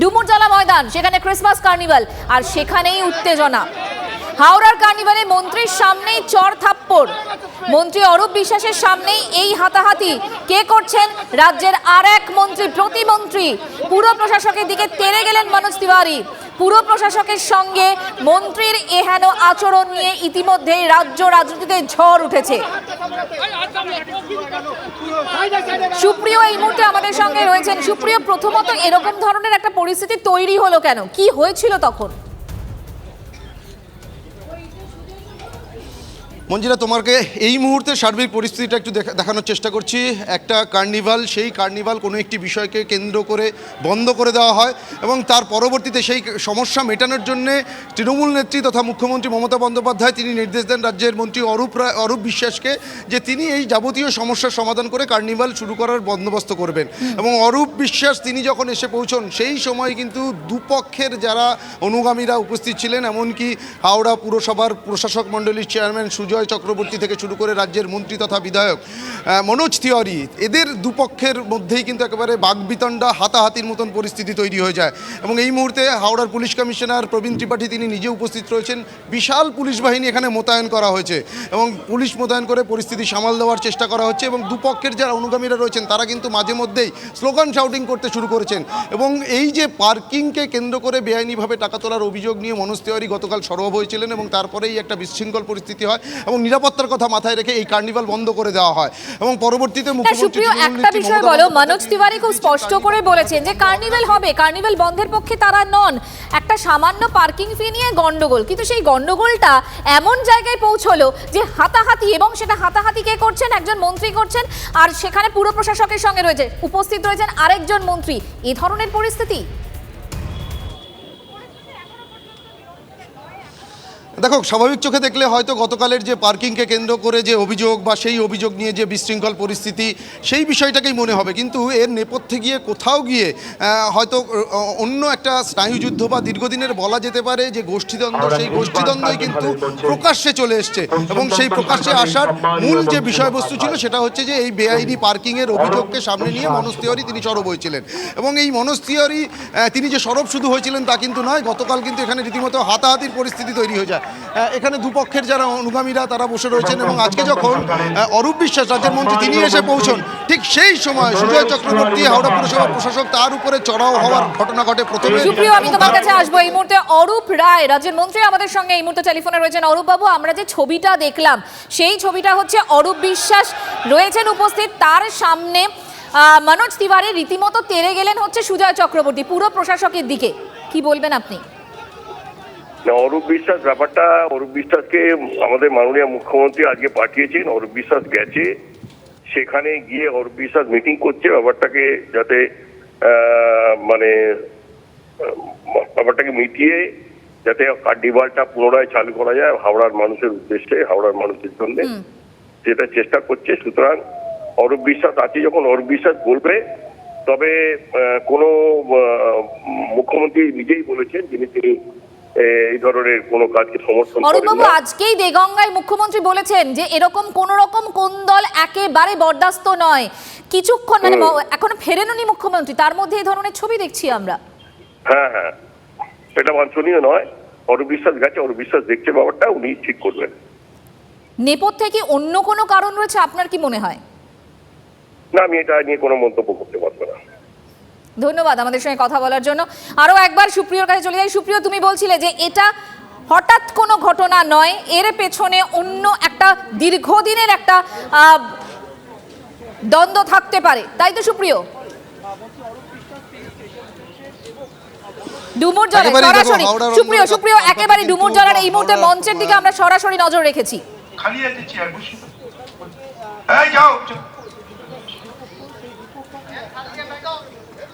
ডুমুরজলা ময়দান সেখানে Christmas carnival আর সেখানেই উত্তেজনা। হাওড়ার কার্নিভালে মন্ত্রীর সামনেই চর থাপ্পড়। মন্ত্রী অরূপ বিশ্বাসের সামনেই এই হাতাহাতি। কে করছেন? রাজ্যের আর এক মন্ত্রী, প্রতিমন্ত্রী। পুরো প্রশাসকের দিকে তেড়ে গেলেন মনোজ তিওয়ারি। পুরো প্রশাসকের সঙ্গে মন্ত্রীর এহেন আচরণ নিয়ে ইতিমধ্যেই রাজ্য রাজনীতিতে ঝড় উঠেছে। সুপ্রিয়, এই মুহূর্তে আমাদের সঙ্গে রয়েছেন। সুপ্রিয়, প্রথমত এরকম ধরনের একটা পরিস্থিতি তৈরি হলো কেন? কি হয়েছিল তখন? মঞ্জিরা তোমাকে এই মুহূর্তে সার্বিক পরিস্থিতিটা একটু দেখা- দেখানোর চেষ্টা করছি। একটা কার্নিভাল সেই কার্নিভাল কোনো একটি বিষয়কে কেন্দ্র করে বন্ধ করে দেওয়া হয় এবং তার পরবর্তীতে সেই সমস্যা মেটানোর জন্যে তৃণমূল নেত্রী তথা মুখ্যমন্ত্রী মমতা বন্দ্যোপাধ্যায় তিনি নির্দেশ দেন রাজ্যের মন্ত্রী অরূপ রায় অরূপ বিশ্বাসকে যে তিনি এই যাবতীয় সমস্যার সমাধান করে কার্নিভাল শুরু করার বন্দোবস্ত করবেন। এবং অরূপ বিশ্বাস তিনি যখন এসে পৌঁছন সেই সময় কিন্তু দুপক্ষের যারা অনুগামীরা উপস্থিত ছিলেন এমনকি হাওড়া পুরসভার প্রশাসক মণ্ডলীর চেয়ারম্যান সুজয় চক্রবর্তী থেকে শুরু করে রাজ্যের মন্ত্রী তথা বিধায়ক মনোজ তিওয়ারি, এদের দুপক্ষের মধ্যেই কিন্তু একেবারে বাগবিতণ্ডা, হাতাহাতির মতন পরিস্থিতি তৈরি হয়ে যায়। এবং এই মুহূর্তে হাওড়ার পুলিশ কমিশনার প্রবীণ ত্রিপাঠী তিনি নিজে উপস্থিত রয়েছেন। বিশাল পুলিশ বাহিনী এখানে মোতায়েন করা হয়েছে এবং পুলিশ মোতায়েন করে পরিস্থিতি সামাল দেওয়ার চেষ্টা করা হচ্ছে এবং দুপক্ষের যারা অনুগামীরা রয়েছেন, তারা কিন্তু মাঝে মধ্যেই স্লোগান শাউটিং করতে শুরু করেছেন। এবং এই যে পার্কিংকে কেন্দ্র করে বেআইনিভাবে টাকা তোলার অভিযোগ নিয়ে মনোজ তিওয়ারি গতকাল সরব হয়েছিলেন এবং তারপরেই একটা বিশৃঙ্খল পরিস্থিতি হয়। এবং নিরাপত্তার কথা মাথায় রেখে এই কার্নিভাল বন্ধ করে দেওয়া হয় এবং পরবর্তীতে মুখ্যমন্ত্রী একটা বিষয় বলো মনোজ তিওয়ারি খুব স্পষ্ট করে বলেছেন যে কার্নিভেল হবে কার্নিভেল বন্ধের পক্ষে তারা নন। একটা সামান্য পার্কিং ফি নিয়ে গন্ডগোল কিন্তু সেই গন্ডগোলটা এমন জায়গায় পৌঁছলো যে হাতাহাতি এবং সেটা হাতাহাতি কে করছেন? একজন মন্ত্রী করছেন আর সেখানে পুরো প্রশাসকের সঙ্গে রয়েছে উপস্থিত রয়েছেন আরেকজন মন্ত্রী। এই ধরনের পরিস্থিতি? দেখো স্বাভাবিক চোখে দেখলে হয়তো গতকালের যে পার্কিংকে কেন্দ্র করে যে অভিযোগ বা সেই অভিযোগ নিয়ে যে বিশৃঙ্খল পরিস্থিতি সেই বিষয়টাকেই মনে হবে। কিন্তু এর নেপথ্যে গিয়ে কোথাও গিয়ে হয়তো অন্য একটা স্নায়ুযুদ্ধ বা দীর্ঘদিনের বলা যেতে পারে যে গোষ্ঠীদ্বন্দ্ব সেই গোষ্ঠীদ্বন্দ্বই কিন্তু প্রকাশ্যে চলে এসছে এবং সেই প্রকাশ্যে আসার মূল যে বিষয়বস্তু ছিল সেটা হচ্ছে যে এই বেআইনি পার্কিংয়ের অভিযোগকে সামনে নিয়ে মনোজ তিওয়ারি তিনি সরব হয়েছিলেন। এবং এই মনোজ তিওয়ারি তিনি যে সরব শুধু হয়েছিলেন তা কিন্তু নয় গতকাল কিন্তু এখানে রীতিমতো হাতাহাতির পরিস্থিতি তৈরি হয়ে যায়। এখানে দুপক্ষের যারা অনুগামীরা তারা বসে রয়েছেন এবং আজকে যখন অরূপ বিশ্বাস রাজ্যের মন্ত্রী তিনি এসে পৌঁছন, ঠিক সেই সময় সুজয় চক্রবর্তী, হাওড়া পুরসভা প্রশাসক, তার উপরে চড়াও হওয়ার ঘটনা ঘটে প্রথমে। আমি তোমার কাছে আসব এই মুহূর্তে। অরূপ রায়, রাজ্যের মন্ত্রী আমাদের সঙ্গে এই মুহূর্তে টেলিফোনে রয়েছেন। অরূপ বাবু আমরা যে ছবিটা দেখলাম, সেই ছবিটা হচ্ছে অরূপ বিশ্বাস। রয়েছেন উপস্থিত তার সামনে মনোজ তিওয়ারি, রীতিমতো তেরে গেলেন হচ্ছে সুজয় চক্রবর্তী, পুরো প্রশাসকের দিকে। কি বলবেন আপনি? না অরূপ বিশ্বাস ব্যাপারটা অরূপ বিশ্বাসকে আমাদের মাননীয় মুখ্যমন্ত্রী আজকে পাঠিয়েছেন অরূপ বিশ্বাস গেছে সেখানে গিয়ে অরূপ বিশ্বাস মিটিং করছে ব্যাপারটাকে যাতে মানে ব্যাপারটাকে মিটিয়ে যাতে কার্ডিভালটা পুনরায় চালু করা যায় হাওড়ার মানুষের উদ্দেশ্যে হাওড়ার মানুষের জন্য। সেটা চেষ্টা করছে সুতরাং অরূপ বিশ্বাস আছে যখন অরূপ বিশ্বাস বলবে তবে কোনো মুখ্যমন্ত্রী নিজেই বলেছেন যিনি তিনি এই ধরনের কোনো কাজকে সমর্থন অরূপবাবু আজকেই দেগঙ্গায় মুখ্যমন্ত্রী বলেছেন যে এরকম কোন রকম কোন দল একেবারে বরদাস্ত নয়। কিছুক্ষণ মানে এখনও ফেরেননি মুখ্যমন্ত্রী তার মধ্যে এই ধরনের ছবি দেখছি আমরা। হ্যাঁ হ্যাঁ। এটা বাঞ্ছনীয় নয়। অরূপ বিশ্বাস গেছে অরূপ বিশ্বাস দেখছে ব্যাপারটা উনি ঠিক করবেন। নেপথ্যে কি অন্য কোনো কারণ রয়েছে আপনার কি মনে হয়? না আমি এটা নিয়ে কোনো মন্তব্য করতে পারব না। ধন্যবাদ আমাদের সঙ্গে কথা বলার জন্য। আরও একবার সুপ্রিয়র কাছে চলে যাই। সুপ্রিয় তুমি বলছিলে যে এটা হঠাৎ কোনো ঘটনা নয় এর পেছনে অন্য একটা দীর্ঘদিনের একটা আহ, দ্বন্দ্ব থাকতে পারে। তাই তো সুপ্রিয়? ডুমুর জলে সরাসরি। সুপ্রিয় সুপ্রিয় একেবারে ডুমুর জলার এই মুহূর্তে মঞ্চের দিকে আমরা সরাসরি নজর রেখেছি। খালি আছে চেয়ার বসুন এই যাও।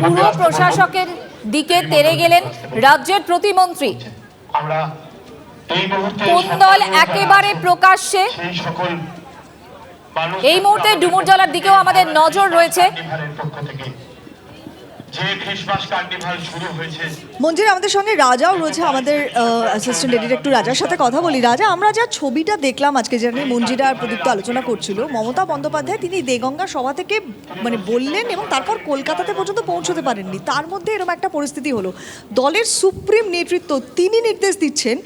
পুরো প্রশাসকের দিকে তেরে গেলেন রাজ্যের প্রতিমন্ত্রী। কোন দল একেবারে প্রকাশ্যে এই মুহূর্তে ডুমুর ডুমুরজলার দিকেও আমাদের নজর রয়েছে কার্নিভালের পক্ষ থেকে যে খ্রিসমাস কার্নিভাল শুরু হয়েছে মঞ্জির, আমাদের সঙ্গে রাজাও রয়েছে, আমাদের অ্যাসিস্ট্যান্ট এডিটর একটু রাজার সাথে কথা বলি। রাজা, আমরা যা ছবিটা দেখলাম আজকে নিয়ে মঞ্জিরা আর প্রদীপ্ত আলোচনা করছিল, মমতা বন্দ্যোপাধ্যায় তিনি দেগঙ্গা সভা থেকে মানে বললেন এবং তারপর কলকাতাতে পর্যন্ত পৌঁছতে পারেননি। তার মধ্যে এরকম একটা পরিস্থিতি হলো। দলের সুপ্রিম নেতৃত্ব তিনি নির্দেশ দিচ্ছেন।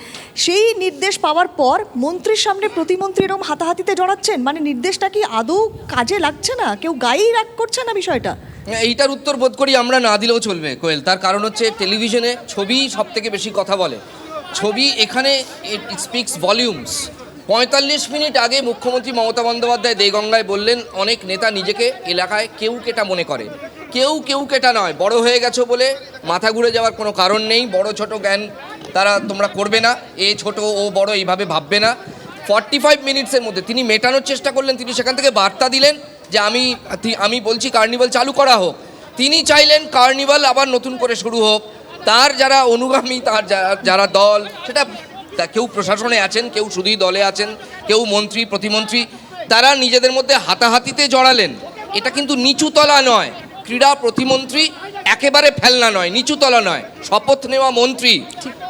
সেই নির্দেশ পাওয়ার পর মন্ত্রীর সামনে প্রতিমন্ত্রী এরকম হাতাহাতিতে জড়াচ্ছেন? মানে নির্দেশটা কি আদৌ কাজে লাগছে না? কেউ গায়েই রাগ করছে না বিষয়টা? এইটার উত্তর বোধ করি আমরা না দিলেও চলবে কোয়েল। তার কারণ হচ্ছে টেলিভিশনে ছবি সব থেকে বেশি কথা বলে। ছবি এখানে ইট স্পিক্স ভলিউমস পঁয়তাল্লিশ মিনিট আগে মুখ্যমন্ত্রী মমতা বন্দ্যোপাধ্যায় দেগঙ্গায় বললেন, অনেক নেতা নিজেকে এলাকায় কেউ কেটা মনে করে। কেউ কেউ কেটা নয়। বড় হয়ে গেছো বলে মাথা ঘুরে যাওয়ার কোনো কারণ নেই। বড় ছোট জ্ঞান তারা তোমরা করবে না। এ ছোট, ও বড় এইভাবে ভাববে না। ফর্টি ফাইভ মিনিটসের মধ্যে তিনি মেটানোর চেষ্টা করলেন। তিনি সেখান থেকে বার্তা দিলেন। যে আমি আমি বলছি কার্নিভাল চালু করা হোক। তিনি চাইলেন কার্নিভাল আবার নতুন করে শুরু হোক। তার যারা অনুগামী তার যারা দল সেটা তা কেউ প্রশাসনে আছেন কেউ শুধুই দলে আছেন কেউ মন্ত্রী প্রতিমন্ত্রী তারা নিজেদের মধ্যে হাতাহাতিতে জড়ালেন। এটা কিন্তু নিচুতলা নয়। ক্রীড়া প্রতিমন্ত্রী একেবারে ফেলনা নয় নিচুতলা নয়। শপথ নেওয়া মন্ত্রী।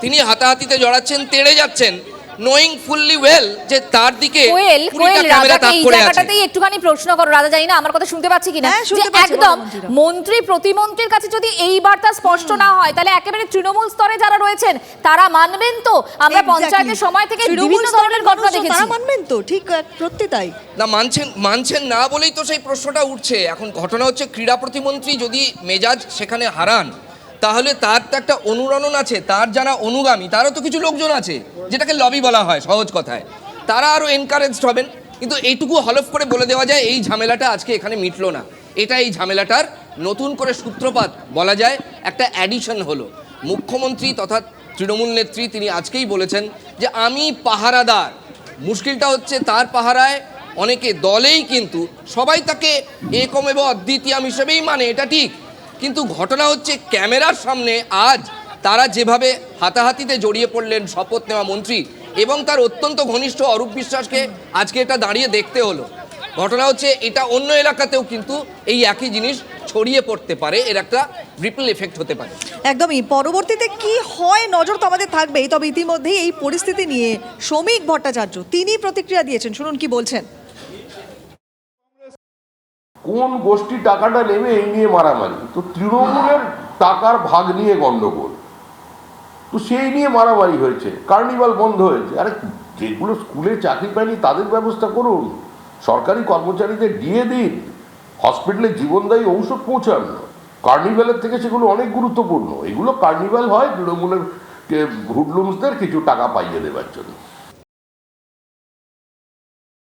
তিনি হাতাহাতিতে জড়াচ্ছেন তেড়ে যাচ্ছেন। নোয়িং ফুললি ওয়েল যে তার দিকে কোয়েল কোয়েল রাজাকে এই জায়গাটাতেই একটুখানি প্রশ্ন করো রাজা জানি না আমার কথা শুনতে পাচ্ছি কিনা? হ্যাঁ, যে একদম মন্ত্রী প্রতিমন্ত্রীর কাছে যদি এই বার্তা স্পষ্ট না হয় তাহলে একেবারে তৃণমূল স্তরে যারা রয়েছেন তারা মানবেন তো? আমরা পঞ্চায়েতের সময় থেকে বিভিন্ন ধরনের ঘটনা দেখেছি তারা মানবেন তো ঠিক সত্যি তাই। না মানছেন মানছেন না বলেই তো সেই প্রশ্নটা উঠছে। এখন ঘটনা হচ্ছে ক্রীড়া প্রতিমন্ত্রী যদি মেজাজ সেখানে হারান তাহলে তার তো একটা অনুরণন আছে, তার যারা অনুগামী, তারও তো কিছু লোকজন আছে, যেটাকে লবি বলা হয় সহজ কথায়। তারা আরও এনকারেজড হবেন, কিন্তু এইটুকু হলফ করে বলে দেওয়া যায়, এই ঝামেলাটা আজকে এখানে মিটলো না। এটা এই ঝামেলাটার নতুন করে সূত্রপাত বলা যায়, একটা অ্যাডিশন হলো। মুখ্যমন্ত্রী তথা তৃণমূল নেত্রী তিনি আজকেই বলেছেন যে, আমি পাহারাদার। মুশকিলটা হচ্ছে তার পাহারায় অনেকে দলেই কিন্তু সবাই তাকে একম এবং অদ্বিতীয়াম হিসেবেই মানে এটা ঠিক। কিন্তু ঘটনা হচ্ছে ক্যামেরার সামনে আজ তারা যেভাবে হাতাহাতিতে জড়িয়ে পড়লেন শপথ নেওয়া মন্ত্রী এবং তার অত্যন্ত ঘনিষ্ঠ অরূপ বিশ্বাসকে আজকে এটা দাঁড়িয়ে দেখতে হলো। ঘটনা হচ্ছে এটা অন্য এলাকাতেও কিন্তু এই একই জিনিস ছড়িয়ে পড়তে পারে, এর একটা রিপল এফেক্ট হতে পারে। একদমই, পরবর্তীতে কি হয় নজর তো আমাদের থাকবেই, তবে ইতিমধ্যেই এই পরিস্থিতি নিয়ে শ্রমিক ভট্টাচার্য তিনি প্রতিক্রিয়া দিয়েছেন, শুনুন কি বলছেন। কোন গোষ্ঠী টাকাটা নেবে এই নিয়ে মারামারি? তো তৃণমূলের টাকার ভাগ নিয়ে গন্ডগোল। তো সেই নিয়ে মারামারি হয়েছে, কার্নিভাল বন্ধ হয়েছে। আরে যেগুলো স্কুলে চাকরি পায়নি তাদের ব্যবস্থা করুন। সরকারি কর্মচারীদের দিয়ে দিন। হসপিটালে জীবনদায়ী ঔষধ পৌঁছান। কার্নিভালের থেকে সেগুলো অনেক গুরুত্বপূর্ণ। এগুলো কার্নিভাল হয় তৃণমূলের হুডলুমসদের কিছু টাকা পাইয়ে দেওয়ার জন্য।